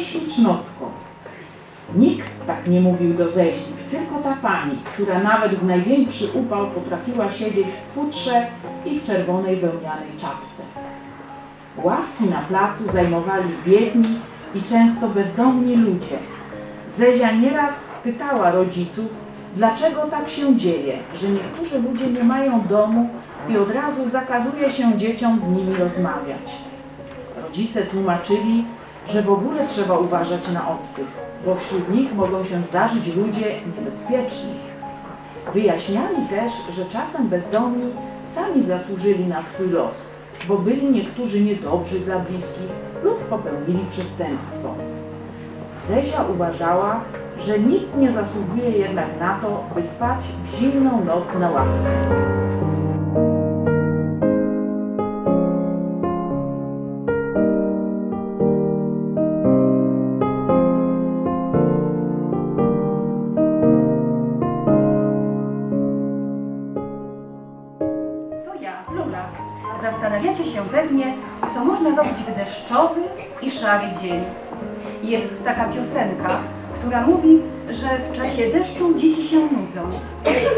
najślicznotką. Nikt tak nie mówił do Zezi, tylko ta pani, która nawet w największy upał potrafiła siedzieć w futrze i w czerwonej wełnianej czapce. Ławki na placu zajmowali biedni i często bezdomni ludzie. Zezia nieraz pytała rodziców, dlaczego tak się dzieje, że niektórzy ludzie nie mają domu i od razu zakazuje się dzieciom z nimi rozmawiać. Rodzice tłumaczyli, że w ogóle trzeba uważać na obcych, bo wśród nich mogą się zdarzyć ludzie niebezpieczni. Wyjaśniali też, że czasem bezdomni sami zasłużyli na swój los, bo byli niektórzy niedobrzy dla bliskich lub popełnili przestępstwo. Zezia uważała, że nikt nie zasługuje jednak na to, by spać w zimną noc na ławce. Zastanawiacie się pewnie, co można robić w deszczowy i szary dzień. Jest taka piosenka, która mówi, że w czasie deszczu dzieci się nudzą.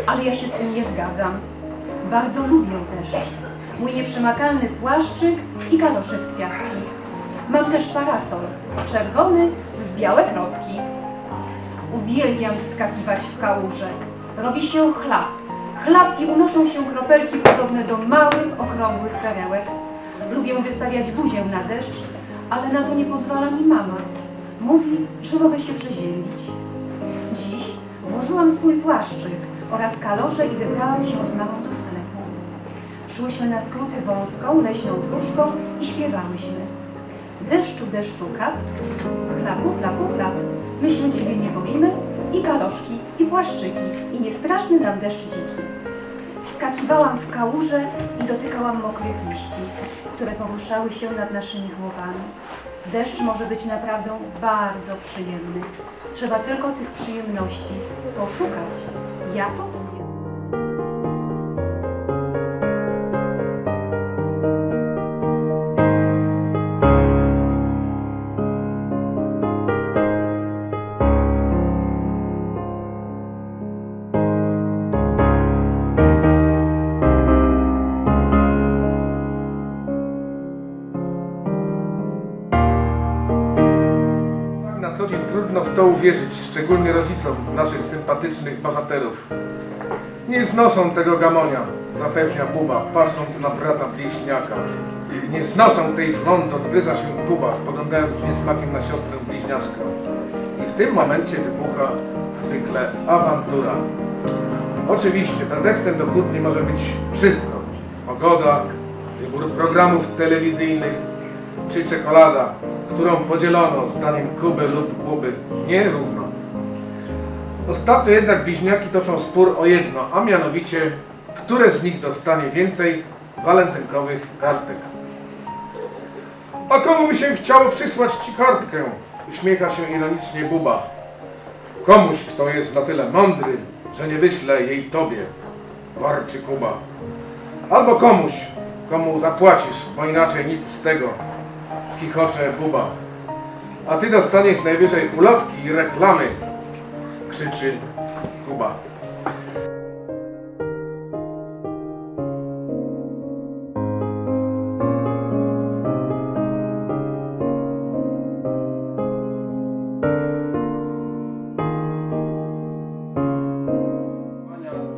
Ale ja się z tym nie zgadzam. Bardzo lubię deszcz. Mój nieprzemakalny płaszczyk i kalosze w kwiatki. Mam też parasol, czerwony w białe kropki. Uwielbiam wskakiwać w kałuże. Robi się chlap. Chlap i unoszą się kropelki podobne do małych, okrągłych perełek. Lubię wystawiać buzię na deszcz, ale na to nie pozwala mi mama. Mówi, że mogę się przeziębić. Dziś włożyłam swój płaszczyk oraz kalosze i wybrałam się z mamą do sklepu. Szłyśmy na skróty wąską, leśną dróżką i śpiewałyśmy. Deszczu, deszczu, kap, klapu, klapu, klap. My się ciebie nie boimy i galoszki, i płaszczyki, i niestraszny nam deszcz dziki. Wskakiwałam w kałuże i dotykałam mokrych liści, które poruszały się nad naszymi głowami. Deszcz może być naprawdę bardzo przyjemny. Trzeba tylko tych przyjemności poszukać. Ja to na co dzień trudno w to uwierzyć, szczególnie rodzicom naszych sympatycznych bohaterów. Nie znoszą tego gamonia, zapewnia Buba, patrząc na brata bliźniaka. Nie znoszą tej wgląd, odgryza się Buba, spoglądając niesmakiem na siostrę bliźniaczkę. I w tym momencie wybucha zwykle awantura. Oczywiście, pretekstem do kłótni może być wszystko. Pogoda, wybór programów telewizyjnych, czy czekolada, którą podzielono zdaniem Kuby lub Buby nierówno. Ostatnio jednak bliźniaki toczą spór o jedno, a mianowicie, które z nich dostanie więcej walentynkowych kartek. A komu by się chciało przysłać ci kartkę? Uśmiecha się ironicznie Buba. Komuś, kto jest na tyle mądry, że nie wyśle jej tobie, warczy Kuba. Albo komuś, komu zapłacisz, bo inaczej nic z tego, chichocze Buba. A ty dostaniesz najwyżej ulotki i reklamy, krzyczy Kuba.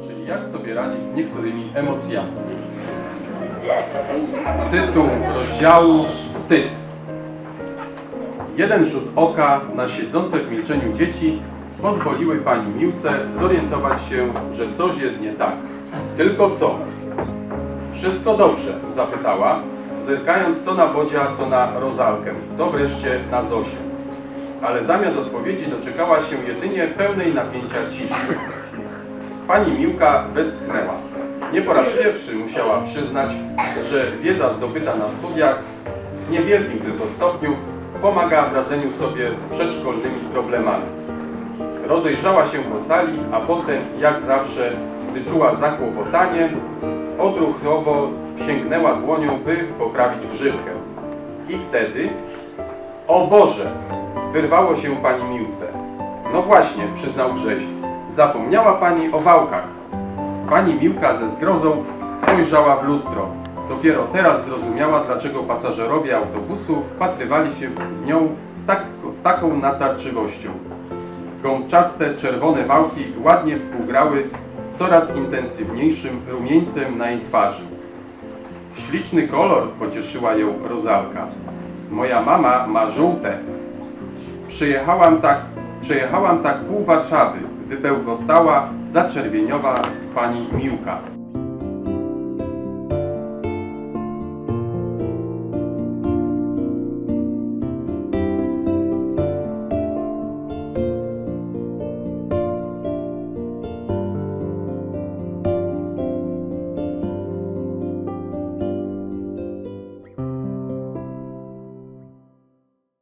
czyli jak sobie radzić z niektórymi emocjami. Tytuł rozdziału Wstyd. Jeden rzut oka na siedzące w milczeniu dzieci pozwoliły pani Miłce zorientować się, że coś jest nie tak. Tylko co? Wszystko dobrze, zapytała, zerkając to na Bodzia, to na Rozalkę, to wreszcie na Zosię. Ale zamiast odpowiedzi doczekała się jedynie pełnej napięcia ciszy. Pani Miłka westchnęła. Nie po raz pierwszy musiała przyznać, że wiedza zdobyta na studiach w niewielkim tylko stopniu pomaga w radzeniu sobie z przedszkolnymi problemami. Rozejrzała się po sali, a potem, jak zawsze, gdy czuła zakłopotanie, odruchowo sięgnęła dłonią, by poprawić grzywkę. I wtedy, o Boże, Wyrwało się pani Miłce. No właśnie, przyznał Grześ. Zapomniała pani o wałkach. Pani Miłka ze zgrozą spojrzała w lustro. Dopiero teraz zrozumiała, dlaczego pasażerowie autobusu wpatrywali się w nią z, tak, z taką natarczywością. Gąbczaste, czerwone wałki ładnie współgrały z coraz intensywniejszym rumieńcem na jej twarzy. Śliczny kolor, pocieszyła ją Rozalka. Moja mama ma żółte. Przyjechałam tak, przejechałam tak pół Warszawy, wybełkotała zaczerwieniowa pani Miłka.